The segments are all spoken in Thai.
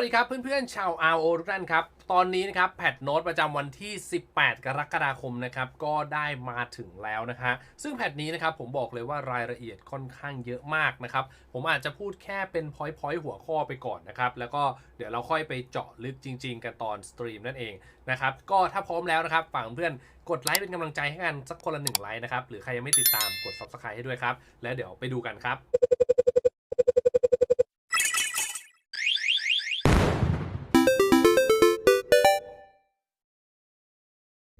วัสดีครับเพื่อนๆชาว RO ทุกท่านครับ ตอนนี้นะครับแพทโน้ตประจำวันที่ 18 กรกฎาคมนะครับก็ได้มาถึงแล้วนะฮะซึ่งแพทนี้นะครับผมบอกเลยว่ารายละเอียดค่อนข้างเยอะมากนะครับ ผมอาจจะพูดแค่เป็นพอยต์พอยต์หัวข้อไปก่อนนะครับ แล้วก็เดี๋ยวเราค่อยไปเจาะลึกจริง ๆ กันตอนสตรีมนั่นเองนะครับก็ถ้าพร้อมแล้วนะครับฝากเพื่อนกดไลค์เป็นกำลังใจให้กันสักคนละหนึ่งไลค์นะครับหรือใครยังไม่ติดตามกด subscribe ให้ด้วยครับแล้วเดี๋ยวไปดูกันครับ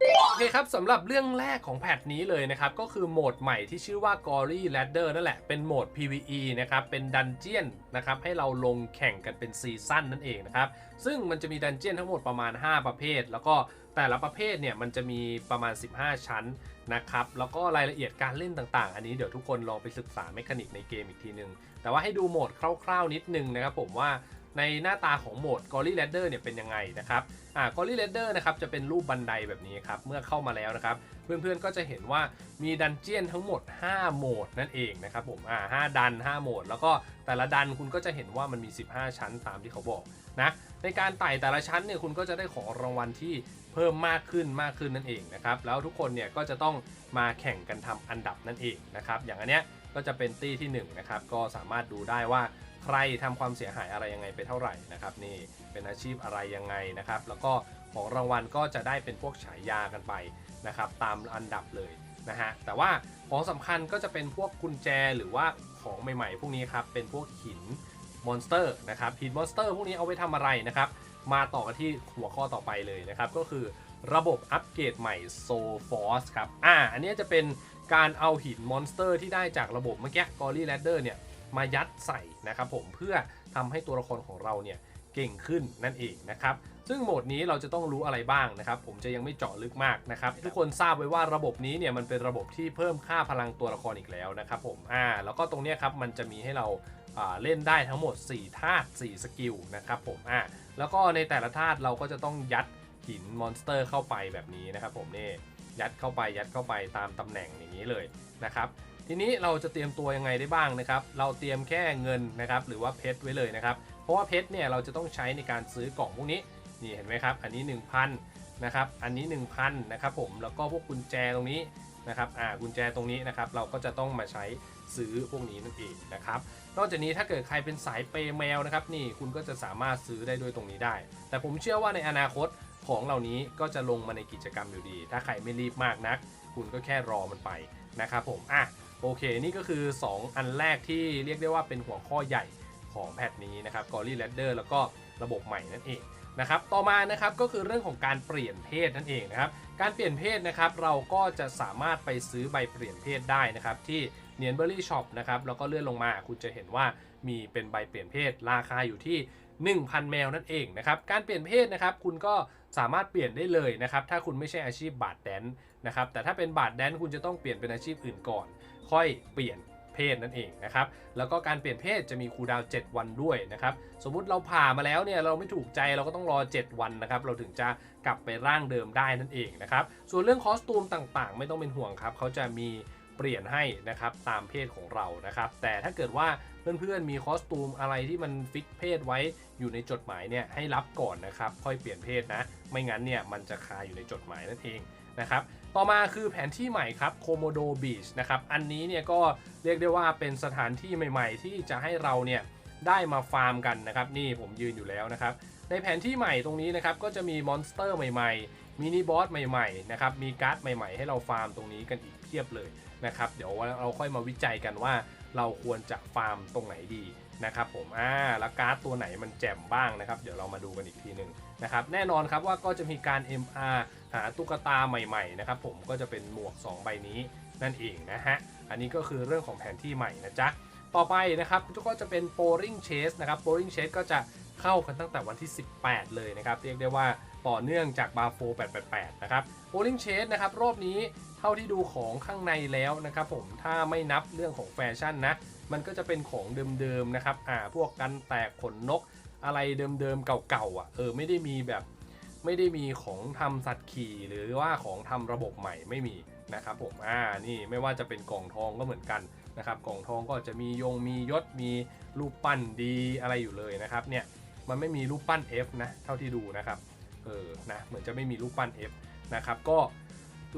โอเคครับสำหรับเรื่องแรกของแพทนี้เลยนะครับ ก็คือโหมดใหม่ที่ชื่อว่า Gory Ladder นั่นแหละ เป็นโหมด PVE นะครับ เป็นดันเจียนนะครับ ให้เราลงแข่งกันเป็นซีซั่นนั่นเองนะครับ ซึ่งมันจะมีดันเจียนทั้งหมดประมาณ 5 ประเภท แล้วก็แต่ละประเภทเนี่ย มันจะมีประมาณ 15 ชั้นนะครับ แล้วก็รายละเอียดการเล่นต่างๆ อันนี้เดี๋ยวทุกคนลองไปศึกษาเมคานิกในเกมอีกทีนึง แต่ว่าให้ดูโหมดคร่าวๆนิดนึงนะครับผมว่า ในหน้าตาของโหมด Gory Ladder เนี่ยเป็นยังไงนะครับอ่า Gory Ladder นะครับจะเป็นรูปบันไดแบบนี้ครับเมื่อเข้ามาแล้วนะครับเพื่อนๆก็จะเห็นว่ามีดันเจียนทั้งหมด 5 โหมดนั่นเองนะครับผมอ่า5ดัน 5 โหมด แล้วก็แต่ละดันคุณก็จะเห็นว่ามันมี 15 ชั้นตามที่เขาบอกนะในการไต่แต่ละชั้นเนี่ยคุณก็จะได้ของรางวัลที่เพิ่มมากขึ้นมากขึ้นนั่นเองนะครับแล้วทุกคนเนี่ยก็จะต้องมาแข่งกันทำอันดับนั่นเองนะครับอย่างอันเนี้ยก็จะเป็นตี้ที่1นะครับก็สามารถดูได้ว่า ใครทำความเสียหายอะไรยังไงไปเท่าไหร่นะครับนี่เป็นอาชีพอะไรยังไงนะครับแล้วก็ของรางวัลก็จะได้เป็นพวกฉายากันไปนะครับตามอันดับเลยนะฮะแต่ว่าของสำคัญก็จะเป็นพวกกุญแจหรือว่าของใหม่ๆ พวกนี้ครับเป็นพวกหินมอนสเตอร์นะครับหินมอนสเตอร์พวกนี้เอาไว้ทำอะไรนะครับมาต่อกันที่หัวข้อต่อไปเลยนะครับก็คือระบบอัปเกรดใหม่ s o f o r c e ครับอ่าอันนี้จะเป็นการเอาหินมอนสเตอร์ที่ได้จากระบบเมื่อกี้ Gory Ladder เนี่ย มายัดใส่นะครับผมเพื่อทำให้ตัวละครของเราเนี่ยเก่งขึ้นนั่นเองนะครับซึ่งโหมดนี้เราจะต้องรู้อะไรบ้างนะครับผมจะยังไม่เจาะลึกมากนะครับทุกคนทราบไว้ว่าระบบนี้เนี่ยมันเป็นระบบที่เพิ่มค่าพลังตัวละครอีกแล้วนะครับผมอ่าแล้วก็ตรงเนี้ยครับมันจะมีให้เราอ่าเล่นได้ทั้งหมด 4 ธาตุ 4 สกิลนะครับผมอ่าแล้วก็ในแต่ละธาตุเราก็จะต้องยัดหินมอนสเตอร์เข้าไปแบบนี้นะครับผมนี่ยัดเข้าไปยัดเข้าไปตามตำแหน่งอย่างนี้เลยนะครับ ทีนี้เราจะเตรียมตัวยังไงได้บ้างนะครับ เราเตรียมแค่เงินนะครับ หรือว่าเพชรไว้เลยนะครับ เพราะว่าเพชรเนี่ยเราจะต้องใช้ในการซื้อกล่องพวกนี้ นี่เห็นไหมครับ อันนี้ 1,000นะครับ อันนี้ 1,000นะครับผม แล้วก็พวกกุญแจตรงนี้นะครับ อ่า กุญแจตรงนี้นะครับ เราก็จะต้องมาใช้ซื้อพวกนี้นั่นเองนะครับ นอกจากนี้ถ้าเกิดใครเป็นสายเปย์แมวนะครับ นี่คุณก็จะสามารถซื้อได้ด้วยตรงนี้ได้ แต่ผมเชื่อว่าในอนาคตของเหล่านี้ก็จะลงมาในกิจกรรมอยู่ดี ถ้าใครไม่รีบมากนัก คุณก็แค่รอมันไปนะครับผม อะ โอเค นี่ก็คือ 2 อันแรกที่เรียกได้ว่าเป็นหัวข้อใหญ่ของแพทนี้นะครับ Gory Ladder แล้วก็ระบบใหม่นั่นเองนะครับต่อมานะครับก็คือเรื่องของการเปลี่ยนเพศนั่นเองนะครับการเปลี่ยนเพศนะครับเราก็จะสามารถไปซื้อใบเปลี่ยนเพศได้นะครับที่เนียนเบอรี่ช็อปนะครับแล้วก็เลื่อนลงมาคุณจะเห็นว่ามีเป็นใบเปลี่ยนเพศราคาอยู่ที่ 1,000 แมวนั่นเองนะครับการเปลี่ยนเพศนะครับคุณก็สามารถเปลี่ยนได้เลยนะครับถ้าคุณไม่ใช่อาชีพบาดแดนนะครับแต่ถ้าเป็นบาดแดนคุณจะต้องเปลี่ยนเป็นอาชีพอื่นก่อน ค่อยเปลี่ยนเพศนั่นเองนะครับ แล้วก็การเปลี่ยนเพศจะมีคูดาว 7 วันด้วยนะครับ สมมุติเราผ่ามาแล้วเนี่ยเราไม่ถูกใจเราก็ต้องรอ 7 วันนะครับ เราถึงจะกลับไปร่างเดิมได้นั่นเองนะครับ ส่วนเรื่องคอสตูมต่างๆ ไม่ต้องเป็นห่วงครับ เขาจะมีเปลี่ยนให้นะครับตามเพศของเรานะครับ แต่ถ้าเกิดว่าเพื่อนๆมีคอสตูมอะไรที่มันฟิกเพศไว้อยู่ในจดหมายเนี่ยให้รับก่อนนะครับ ค่อยเปลี่ยนเพศนะ ไม่งั้นเนี่ยมันจะคาอยู่ในจดหมายนั่นเอง นะครับต่อมาคือแผนที่ใหม่ครับโคโมโดบีชนะครับอันนี้เนี่ยก็เรียกได้ว่าเป็นสถานที่ใหม่ ๆ ที่จะให้เราเนี่ยได้มาฟาร์มกันนะครับนี่ผมยืนอยู่แล้วนะครับในแผนที่ใหม่ตรงนี้นะครับก็จะมีมอนสเตอร์ใหม่ๆมินิบอสใหม่ๆนะครับมีการ์ดใหม่ ๆ ให้เราฟาร์มตรงนี้กันอีกเพียบเลยนะครับเดี๋ยวเราค่อยมาวิจัยกันว่าเราควรจะฟาร์มตรงไหนดี นะครับผมอ่าแล้วการ์ดตัวไหนมันแจ่มบ้างนะครับเดี๋ยวเรามาดูกันอีกทีหนึ่งนะครับแน่นอนครับว่าก็จะมีการ MR หาตุ๊กตาใหม่ๆนะครับผมก็จะเป็นหมวก 2 ใบนี้นั่นเองนะฮะอันนี้ก็คือเรื่องของแผนที่ใหม่นะจ๊ะต่อไปนะครับก็จะเป็น p o r i n g Chase นะครับ p o r i n g Chase ก็จะเข้ากันตั้งแต่วันที่ 18 เลยนะครับเรียกได้ว่าต่อเนื่องจากบาโฟ888 นะครับ p o r i n g Chase นะครับรอบนี้เท่าที่ดูของข้างในแล้วนะครับผมถ้าไม่นับเรื่องของแฟชั่นนะ มันก็จะเป็นของเดิมๆนะครับอ่าพวกกันแตกขนนกอะไรเดิมๆเก่าๆอะเออไม่ได้มีแบบไม่ได้มีของทำสัตว์ขี่หรือว่าของทำระบบใหม่ไม่มีนะครับผมอ่านี่ไม่ว่าจะเป็นกล่องทองก็เหมือนกันนะครับกล่องทองก็จะมียงมียศมีรูปปั้นดีอะไรอยู่เลยนะครับเนี่ยมันไม่มีรูปปั้น F นะเท่าที่ดูนะครับเออนะเหมือนจะไม่มีรูปปั้น F นะครับก็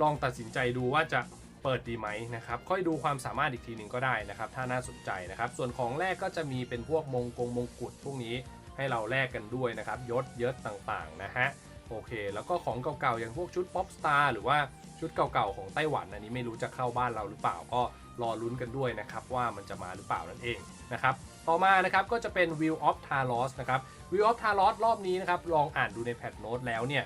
ลองตัดสินใจดูว่าจะ เปิดดีไหมนะครับค่อยดูความสามารถอีกทีหนึ่งก็ได้นะครับ ถ้าน่าสนใจนะครับ ส่วนของแรกก็จะมีเป็นพวกมงกงมงกุฎพวกนี้ให้เราแลกกันด้วยนะครับยศเยศต่างๆนะฮะโอเค แล้วก็ของเก่าๆอย่างพวกชุดป๊อปสตาร์หรือว่าชุดเก่าๆของไต้หวันอันนี้ไม่รู้จะเข้าบ้านเราหรือเปล่าก็รอลุ้นกันด้วยนะครับว่ามันจะมาหรือเปล่านั่นเองนะครับต่อมานะครับก็จะเป็น Wheel of Talos นะครับ Wheel of Talos รอบนี้นะครับลองอ่านดูในแพทโน้ตแล้วเนี่ย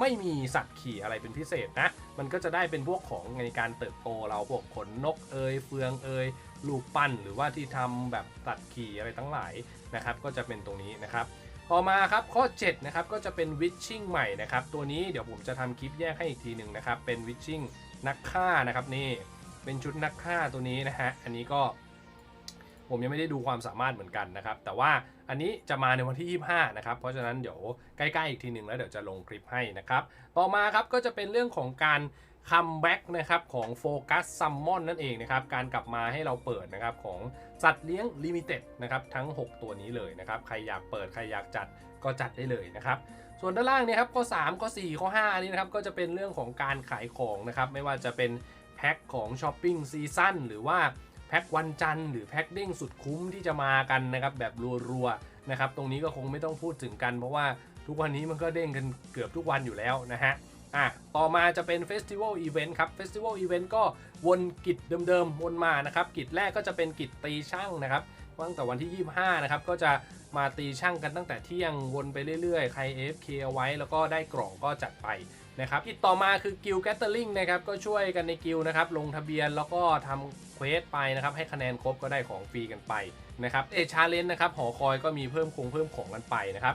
ไม่มีสัตว์ขี่อะไรเป็นพิเศษนะ มันก็จะได้เป็นพวกของในการเติบโตเราพวกขนนกเอยเฟืองเอยลูกปั้นหรือว่าที่ทำแบบตัดขี่อะไรทั้งหลายนะครับ ก็จะเป็นตรงนี้นะครับต่อมาครับข้อ7นะครับก็จะเป็นวิชชิ่งใหม่นะครับตัวนี้เดี๋ยวผมจะทำคลิปแยกให้อีกทีหนึ่งนะครับเป็นวิชชิ่งนักฆ่านะครับนี่เป็นชุดนักฆ่าตัวนี้นะฮะอันนี้ก็ ผมยังไม่ได้ดูความสามารถเหมือนกันนะครับ แต่ว่าอันนี้จะมาในวันที่ 25 นะครับ เพราะฉะนั้นเดี๋ยวใกล้ๆอีกทีหนึ่งแล้วเดี๋ยวจะลงคลิปให้นะครับ ต่อมาครับก็จะเป็นเรื่องของการคัมแบ็กนะครับของโฟกัสซัมมอนนั่นเองนะครับ การกลับมาให้เราเปิดนะครับของสัตว์เลี้ยงลิมิเต็ดนะครับทั้ง 6 ตัวนี้เลยนะครับ ใครอยากเปิดใครอยากจัดก็จัดได้เลยนะครับส่วนด้านล่างเนี่ยครับข้อ3ข้อ4ข้อ5นี้นะครับก็จะเป็นเรื่องของการขายของนะครับไม่ว่าจะเป็นแพ็คของช้อปปิ้งซีซั่นหรือว่า แพ็ควันจันทร์หรือแพ็คเด้งสุดคุ้มที่จะมากันนะครับแบบรัวๆนะครับตรงนี้ก็คงไม่ต้องพูดถึงกัน เพราะว่าทุกวันนี้มันก็เด้งกันเกือบทุกวันอยู่แล้วนะฮะอะต่อมาจะเป็นเฟสติวัลอีเวนต์ครับเฟสติวัลอีเวนต์ก็วนกิจเดิมๆวนมานะครับกิจแรกก็จะเป็นกิจตีช่างนะครับตั้งแต่วันที่ 25 นะครับ ก็จะมาตีช่างกันตั้งแต่เที่ยงวนไปเรื่อยๆ ใคร AFK เอาไว้ แล้วก็ได้กล่องก็จัดไป นะครับกิจต่อมาคือกิลแกตเตอร์ลิงนะครับก็ช่วยกันในกิลนะครับลงทะเบียนแล้วก็ทำเควสไปนะครับให้คะแนนครบก็ได้ของฟรีกันไปนะครับเอชาเลนนะครับหอคอยก็มีเพิ่มคงเพิ่มของกันไปนะครับ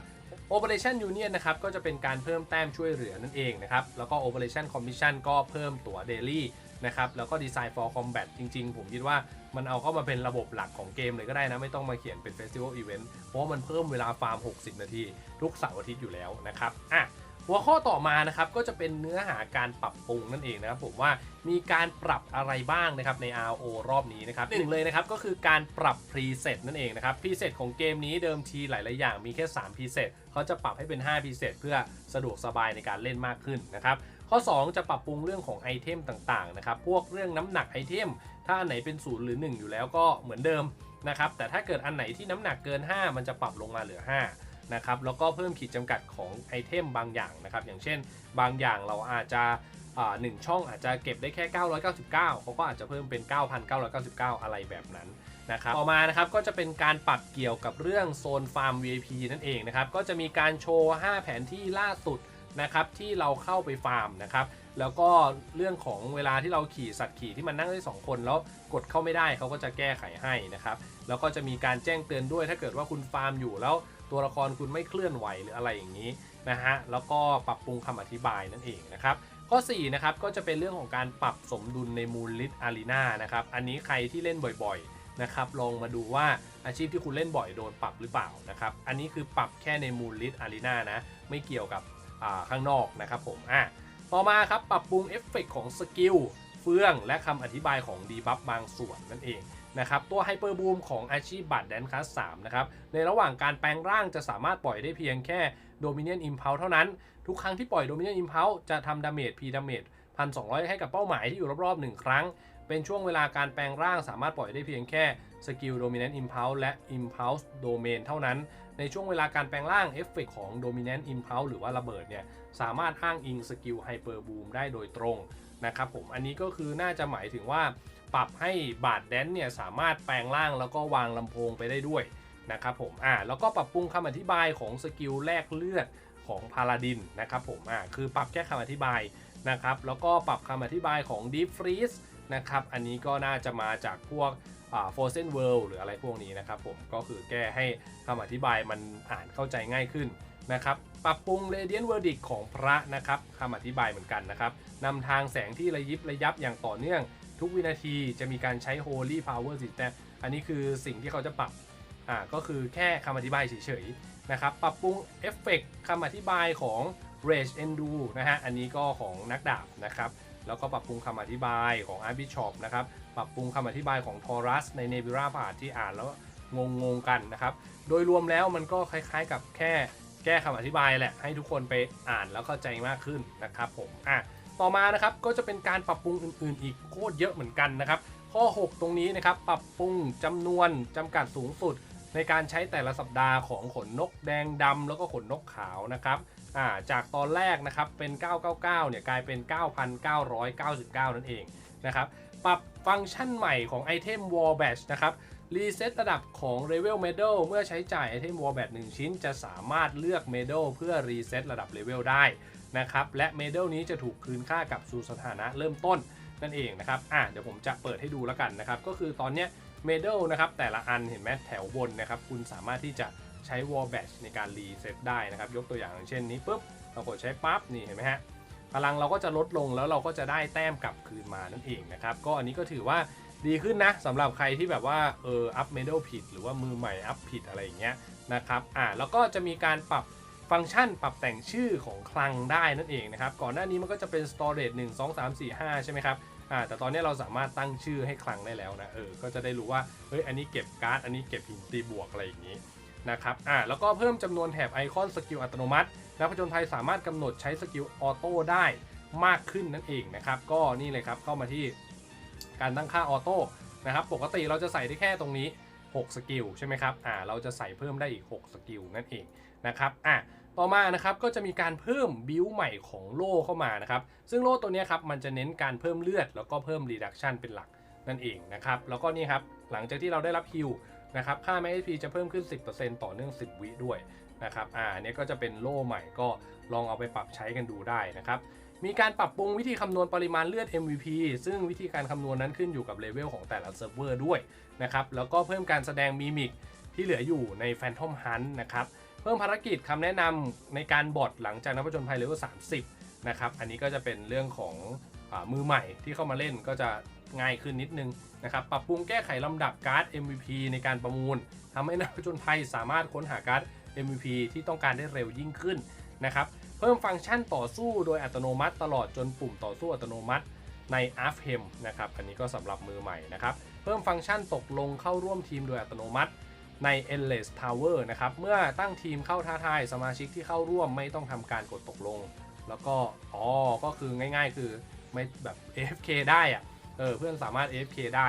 Operation Union นะครับก็จะเป็นการเพิ่มแต้มช่วยเหลือนั่นเองนะครับแล้วก็ Operation Commission ก็เพิ่มตั๋ว Daily นะครับแล้วก็ Design for Combat จริงๆ ผมคิดว่ามันเอาเข้ามาเป็นระบบหลักของเกมเลยก็ได้นะ ไม่ต้องมาเขียนเป็น Festival Event เพราะว่ามันเพิ่มเวลาฟาร์ม 60 นาที ทุกเสาร์อาทิตย์อยู่แล้วนะครับอะ หัวข้อต่อมานะครับก็จะเป็นเนื้อหาการปรับปรุงนั่นเองนะครับผมว่ามีการปรับอะไรบ้างนะครับใน RO รอบนี้นะครับหนึ่งเลยนะครับก็คือการปรับ preset นั่นเองนะครับ preset ของเกมนี้เดิมทีหลาย ๆ อย่างมีแค่3 preset เขาจะปรับให้เป็น5 preset เพื่อสะดวกสบายในการเล่นมากขึ้นนะครับข้อ 2 จะปรับปรุงเรื่องของไอเทมต่าง ๆ นะครับพวกเรื่องน้ำหนักไอเทม ถ้าอันไหนเป็น0หรือ 1 อยู่แล้วก็เหมือนเดิมนะครับแต่ถ้าเกิดอันไหนที่น้ำหนักเกิน 5 มันจะปรับลงมาเหลือ 5 นะครับแล้วก็เพิ่มขีดจำกัดของไอเทมบางอย่างนะครับอย่างเช่น บางอย่างเราอาจจะหนึ่งช่องอาจจะเก็บได้แค่ 999 เขาก็อาจจะเพิ่มเป็น 9,999 อะไรแบบนั้นนะครับต่อมานะครับก็จะเป็นการปรับเกี่ยวกับเรื่องโซนฟาร์ม VIP นั่นเองนะครับก็จะมีการโชว์ 5 แผนที่ล่าสุดนะครับที่เราเข้าไปฟาร์มนะครับแล้วก็เรื่องของเวลาที่เราขี่สัตว์ขี่ที่มันนั่งได้ 2 คนแล้วกดเข้าไม่ได้เขาก็จะแก้ไขให้นะครับแล้วก็จะมีการแจ้งเตือนด้วยถ้าเกิดว่าคุณฟาร์มอยู่แล้ว ตัวละครคุณไม่เคลื่อนไหวหรืออะไรอย่างนี้นะฮะแล้วก็ปรับปรุงคำอธิบายนั่นเองนะครับข้อ4นะครับก็จะเป็นเรื่องของการปรับสมดุลในมูลลิทอารีนานะครับอันนี้ใครที่เล่นบ่อยๆนะครับลองมาดูว่าอาชีพที่คุณเล่นบ่อยโดนปรับหรือเปล่านะครับอันนี้คือปรับแค่ในมูลลิทอารีนานะไม่เกี่ยวกับข้างนอกนะครับผมอะต่อมาครับปรับปรุงเอฟเฟกของสกิลเฟื่องและคำอธิบายของดีบัฟบางส่วนนั่นเอง นะครับตัวไฮเปอร์บูมของอาชีพบัตรแดนคัส3นะครับในระหว่างการแปลงร่างจะสามารถปล่อยได้เพียงแค่โดมิเนียนอิมเพ e เท่านั้น ทุกครั้งที่ปล่อยโดมิเนียนอิมเพ e จะทำดาเมจพีดาเมจ1,200ให้กับเป้าหมายที่อยู่รอบๆ 1 ครั้ง เป็นช่วงเวลาการแปลงร่างสามารถปล่อยได้เพียงแค่สกิล Dominant Impulse และ Impulse Domain เท่านั้น ในช่วงเวลาการแปลงร่างเอฟเฟกของ Dominant Impulse หรือว่าระเบิดเนี่ยสามารถอ้างอิงสกิล Hyper Boom ได้โดยตรงนะครับผมอันนี้ก็คือน่าจะหมายถึงว่า ปรับให้บาดแดนเนี่ยสามารถแปลงร่างแล้วก็วางลำโพงไปได้ด้วยนะครับผมอ่าแล้วก็ปรับปรุงคำอธิบายของสกิลแลกเลือดของพาลาดินนะครับผมอ่าคือปรับแค่คำอธิบายนะครับแล้วก็ปรับคำอธิบายของ Deep Freeze นะครับอันนี้ก็น่าจะมาจากพวกอ่า Frozen World หรืออะไรพวกนี้นะครับผมก็คือแก้ให้คำอธิบายมันอ่านเข้าใจง่ายขึ้นนะครับปรับปรุง Radiant Verdict ของพระนะครับคำอธิบายเหมือนกันนะครับนำทางแสงที่ระยิบระยับอย่างต่อเนื่อง ทุกวินาทีจะมีการใช้ Holy Power สิแต่อันนี้คือสิ่งที่เขาจะปรับอ่าก็คือแค่คำอธิบายเฉยๆนะครับ ปรับปรุงเอฟเฟกคำอธิบายของ Rage Endu นะฮะ อันนี้ก็ของนักดาบนะครับ แล้วก็ปรับปรุงคำอธิบายของ Archbishop นะครับ ปรับปรุงคำอธิบายของ Taurus ใน Nebula p a t ที่อ่านแล้วงงงๆกันนะครับ โดยรวมแล้วมันก็คล้ายๆกับแค่แก้คำอธิบายแหละ ให้ทุกคนไปอ่านแล้วเข้าใจมากขึ้นนะครับผม อะ ต่อมานะครับก็จะเป็นการปรับปรุงอื่นๆ อีกโคตรเยอะเหมือนกันนะครับ ข้อ 6 ตรงนี้นะครับปรับปรุงจำนวนจำกัดสูงสุด ในการใช้แต่ละสัปดาห์ของขนนกแดงดำแล้วก็ขนนกขาวนะครับาจากตอนแรกนะครับเป็น 999 เนี่ยกลายเป็น 9,999 นั่นเองนะครับปรับฟังก์ชันใหม่ของไอเทม Wall Badge นะครับรีเซ็ตระดับของ Level Medal เมื่อใช้จ่ายไอเทม Wall Badge 1 ชิ้น จะสามารถเลือก Medal เพื่อรีเซ็ตระดับเลเวลได้ นะครับและ Medal นี้จะถูกคืนค่ากลับสู่สถานะเริ่มต้นนั่นเองนะครับอะเดี๋ยวผมจะเปิดให้ดูแล้วกันนะครับก็คือตอนเนี้ย Medal นะครับแต่ละอันเห็นไหมแถวบนนะครับคุณสามารถที่จะใช้ Wall Badge ในการรีเซ็ตได้นะครับยกตัวอย่างอย่างเช่นนี้ปุ๊บเรากดใช้ปั๊บนี่เห็นไหมฮะพลังเราก็จะลดลงแล้วเราก็จะได้แต้มกลับคืนมานั่นเองนะครับก็อันนี้ก็ถือว่าดีขึ้นนะสำหรับใครที่แบบว่าเอออัพเมดัลผิด หรือว่ามือใหม่อัพผิดอะไรอย่างเงี้ยนะครับอ่าแล้วก็จะมีการปรับ ฟังก์ชันปรับแต่งชื่อของคลังได้นั่นเองนะครับก่อนหน้านี้มันก็จะเป็น storage 1 2 3 4 5 ใช่ไหมครับอ่าแต่ตอนนี้เราสามารถตั้งชื่อให้คลังได้แล้วนะเออก็จะได้รู้ว่าเฮ้ยอันนี้เก็บการ์ดอันนี้เก็บหินตีบวกอะไรอย่างนี้นะครับอ่าแล้วก็เพิ่มจำนวนแถบไอคอนสกิลอัตโนมัตินักผจญภัยสามารถกำหนดใช้สกิลออโต้ได้มากขึ้นนั่นเองนะครับก็นี่เลยครับเข้ามาที่การตั้งค่าออโต้นะครับปกติเราจะใส่ได้แค่ตรงนี้ 6 สกิลใช่ไหมครับอ่าเราจะใส่เพิ่มได้อีก 6 สกิลนั่นเองนะครับอะ ต่อมานะครับก็จะมีการเพิ่มบิลใหม่ของโล่เข้ามานะครับซึ่งโล่ตัวนี้ครับมันจะเน้นการเพิ่มเลือด แล้วก็เพิ่มรีดักชันเป็นหลักนั่นเองนะครับแล้วก็นี่ครับหลังจากที่เราได้รับฮิลนะครับค่าแม HP จะเพิ่มขึ้น 10%ต่อเนื่อง 10 วิด้วยนะครับอ่าอันนี้ก็จะเป็นโล่ใหม่ก็ลองเอาไปปรับใช้กันดูได้นะครับมีการปรับปรุงวิธีคำนวณปริมาณเลือด MVP ซึ่งวิธีการคำนวณนั้นขึ้นอยู่กับเลเวลของแต่ละเซิร์ฟเวอร์ด้วยนะครับแล้วก็เพิ่มการแสดงมิมิกที่เหลืออยู่ใน Phantom Hunt นะครับ เพิ่มภารกิจคำแนะนำในการบอทหลังจากนักผจญภัยเลเวล30 นะครับ อันนี้ก็จะเป็นเรื่องของอมือใหม่ที่เข้ามาเล่นก็จะง่ายขึ้นนิดนึงนะครับ ปรับปรุงแก้ไขลำดับการ์ด MVP ในการประมูลทำให้นักผจญภัยสามารถค้นหาการ์ด MVP ที่ต้องการได้เร็วยิ่งขึ้นนะครับ เพิ่มฟังก์ชันต่อสู้โดยอัตโนมัติตลอดจนปุ่มต่อสู้อัตโนมัติใน a r f h e m นะครับ อันนี้ก็สำหรับมือใหม่นะครับ เพิ่มฟังก์ชันตกลงเข้าร่วมทีมโดยอัตโนมัติ ใน Endless Tower นะครับ เมื่อตั้งทีมเข้าท้าทายสมาชิกที่เข้าร่วมไม่ต้องทำการกดตกลง แล้วก็ อ๋อ ก็คือง่ายๆ คือไม่แบบ AFK ได้อะเออเพื่อนสามารถ AFK ได้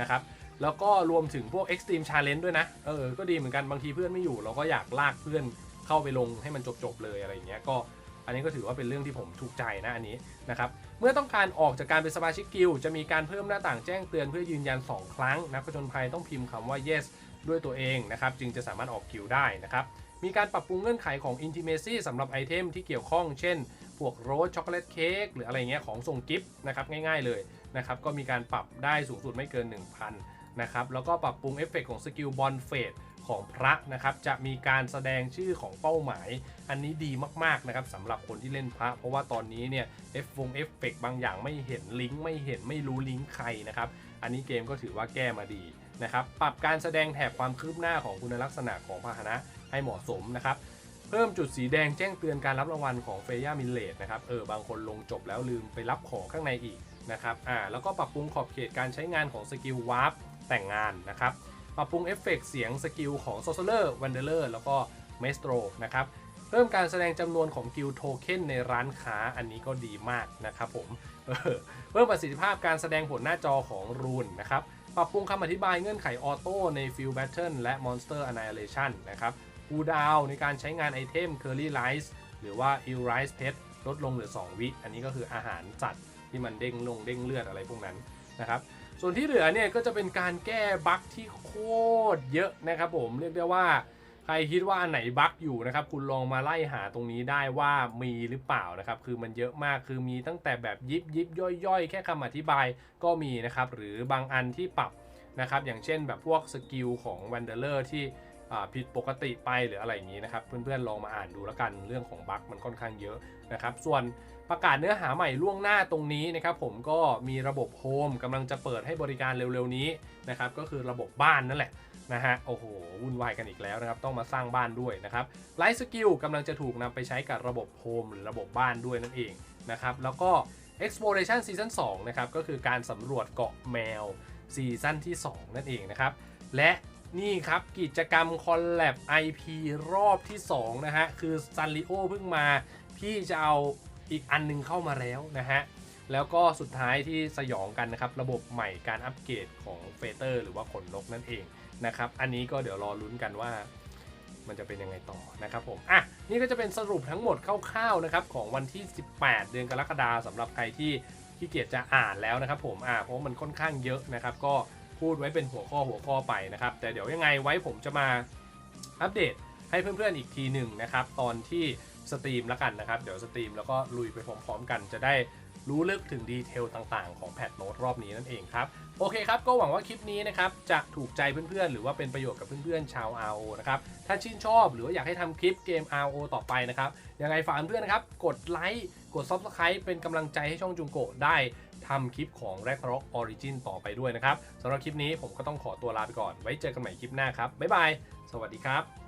นะครับ แล้วก็รวมถึงพวก Extreme Challenge ด้วยนะ เออ ก็ดีเหมือนกันบางทีเพื่อนไม่อยู่ เราก็อยากลากเพื่อนเข้าไปลงให้มันจบๆเลยอะไรอย่างเงี้ยก็อันนี้ก็ถือว่าเป็นเรื่องที่ผมถูกใจนะอันนี้นะครับ เมื่อต้องการออกจากการเป็นสมาชิกกิลด์จะมีการเพิ่มหน้าต่างแจ้งเตือนเพื่อยืนยัน 2 ครั้ง นักผจญภัยต้องพิมพ์คำว่า yes ด้วยตัวเองนะครับจึงจะสามารถออกกิลด์ได้นะครับมีการปรับปรุงเงื่อนไขของ Intimacy สำหรับไอเทมที่เกี่ยวข้องเช่น พวกโรสช็อกโกแลตเค้กหรืออะไรเงี้ยของส่งกิฟต์นะครับง่ายๆเลยนะครับก็มีการปรับได้สูงสุดไม่เกิน 1,000นะครับแล้วก็ปรับปรุงเอฟเฟกของสกิลบอลเฟดของพระนะครับจะมีการแสดงชื่อของเป้าหมาย อันนี้ดีมากๆนะครับสำหรับคนที่เล่นพระ เพราะว่าตอนนี้เนี่ยเอฟฟงเอฟเฟกบางอย่างไม่เห็นลิงก์ไม่เห็นไม่รู้ลิงก์ใครนะครับอันนี้เกมก็ถือว่าแก้มาดี นะครับปรับการแสดงแถบความคืบหน้าของคุณลักษณะของพาหนะให้เหมาะสมนะครับเพิ่มจุดสีแดงแจ้งเตือนการรับรางวัลของเฟย่ามิเลตนะครับเออบางคนลงจบแล้วลืมไปรับของข้างในอีกนะครับอ่าแล้วก็ปรับปรุงขอบเขตการใช้งานของสกิลวาร์ปแต่งงานนะครับปรับปรุงเอฟเฟกต์เสียงสกิลของโซ c เลอร์วันเดอร์แล้วก็เมสโตรนะครับเพิ่มการแสดงจำนวนของกิลโทเค็นในร้านค้าอันนี้ก็ดีมากนะครับผมเพิ่มประสิทธิภาพการแสดงผลหน้าจอของรูนนะครับ ปรับปรุงคำอธิบายเงื่อนไขออโต้ใน Field Battle และ Monster Annihilation นะครับคูดาวในการใช้งานไอเทม Curly Rice หรือว่า Il Rice Pet ลดลงเหลือ 2 วิ อันนี้ก็คืออาหารจัดที่มันเด้งลงเด้งเลือดอะไรพวกนั้นนะครับ ส่วนที่เหลือเนี่ยก็จะเป็นการแก้บั๊กที่โคตรเยอะนะครับผม เรียกได้ว่า ใครคิดว่าอันไหนบั๊กอยู่นะครับคุณลองมาไล่หาตรงนี้ได้ว่ามีหรือเปล่านะครับคือมันเยอะมากคือมีตั้งแต่แบบยิบยิบย่อยย่อยๆแค่คำอธิบายก็มีนะครับหรือบางอันที่ปรับนะครับอย่างเช่นแบบพวกสกิลของ w a n d e r ที่อ่ผิดปกติไปหรืออะไรอย่างนี้นะครับเพื่อนๆลองมาอ่านดูแล้วกันเรื่องของบั๊กมันค่อนข้างเยอะนะครับส่วนประกาศเนื้อหาใหม่ล่วงหน้าตรงนี้นะครับผมก็มีระบบโฮมกำลังจะเปิดให้บริการเร็วๆนี้นะครับก็คือระบบบ้านนั่นแหละ นะฮะโอ้โหวุ่นวายกันอีกแล้วนะครับ ต้องมาสร้างบ้านด้วยนะครับไลฟ์สกิลกำลังจะถูกนำไปใช้กับระบบโฮมหรือระบบบ้านด้วยนั่นเองนะครับแล้วก็ Exploration Season 2นะครับก็คือการสำรวจเกาะแมวซีซั่นที่ 2 นั่นเองนะครับ และนี่ครับกิจกรรมคอลแลบ IP รอบที่ 2 นะฮะ คือซันริโอเพิ่งมา พี่จะเอาอีกอันหนึงเข้ามาแล้วนะฮะ แล้วก็สุดท้ายที่สยองกันนะครับ ระบบใหม่การอัปเกรดของเฟเตอร์หรือว่าขนนกนั่นเอง นะครับ อันนี้ก็เดี๋ยวรอลุ้นกันว่ามันจะเป็นยังไงต่อนะครับผม อะ นี่ก็จะเป็นสรุปทั้งหมดคร่าวๆนะครับของวันที่ 18 เดือนกรกฎาคมสำหรับใครที่ขี้เกียจจะอ่านแล้วนะครับผมอ่าเพราะมันค่อนข้างเยอะนะครับ ก็พูดไว้เป็นหัวข้อหัวข้อไปนะครับ แต่เดี๋ยวยังไงไว้ผมจะมาอัปเดตให้เพื่อนๆอีกทีหนึ่งนะครับ ตอนที่สตรีมแล้วกันนะครับ เดี๋ยวสตรีมแล้วก็ลุยไปพร้อมๆกันจะได้ รู้ลึกถึงดีเทลต่างๆ ของแพทโน้ตรอบนี้นั่นเองครับ โอเคครับ ก็หวังว่าคลิปนี้นะครับ จะถูกใจเพื่อนๆ หรือว่าเป็นประโยชน์กับเพื่อนๆ ชาว RO นะครับ ถ้าชื่นชอบหรือว่าอยากให้ทำคลิปเกม RO ต่อไปนะครับ ยังไงฝากเพื่อนๆ นะครับ กดไลค์ กด Subscribe เป็นกำลังใจให้ช่องจุงโกะได้ทำคลิปของ r a g n a r o k Origin ต่อไปด้วยนะครับสำหรับคลิปนี้ผมก็ต้องขอตัวลาไปก่อน ไว้เจอกันใหม่คลิปหน้าครับบ๊ายบาย สวัสดีครับ